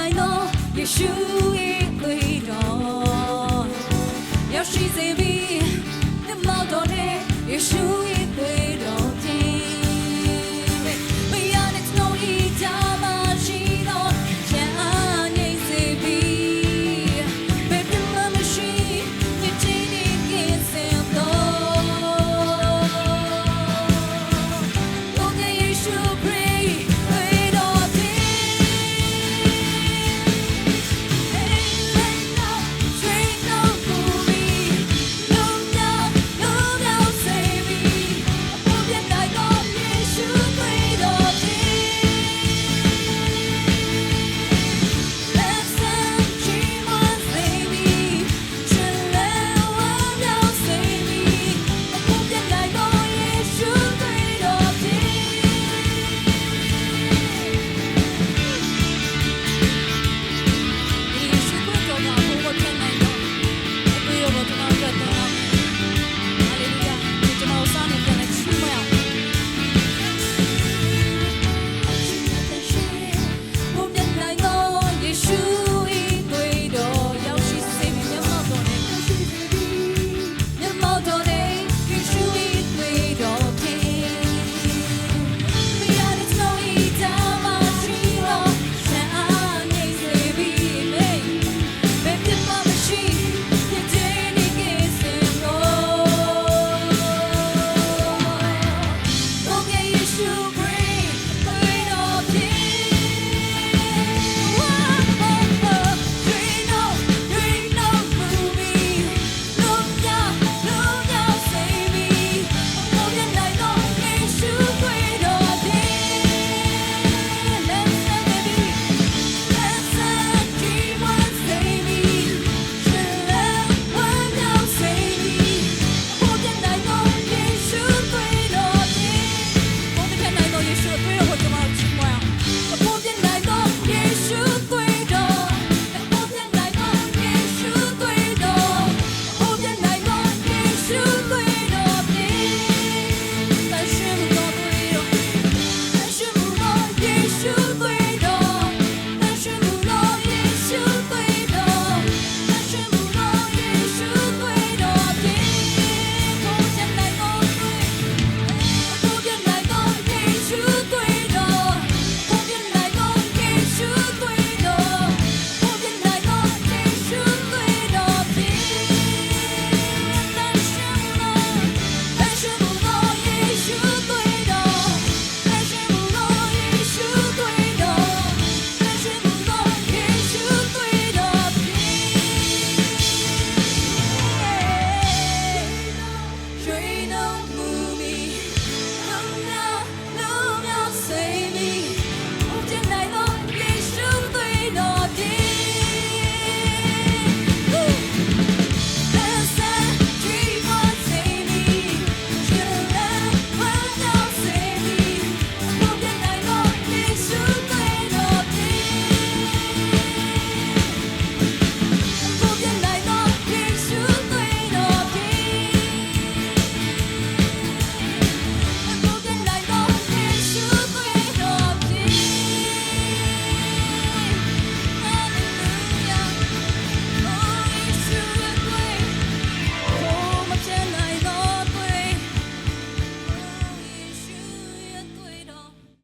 နိုင်သောယေရှု၏သွေးတော်ရောက်ရှိစေပြီဒီမောက်တော်နဲ့ယေရှု၏သွေး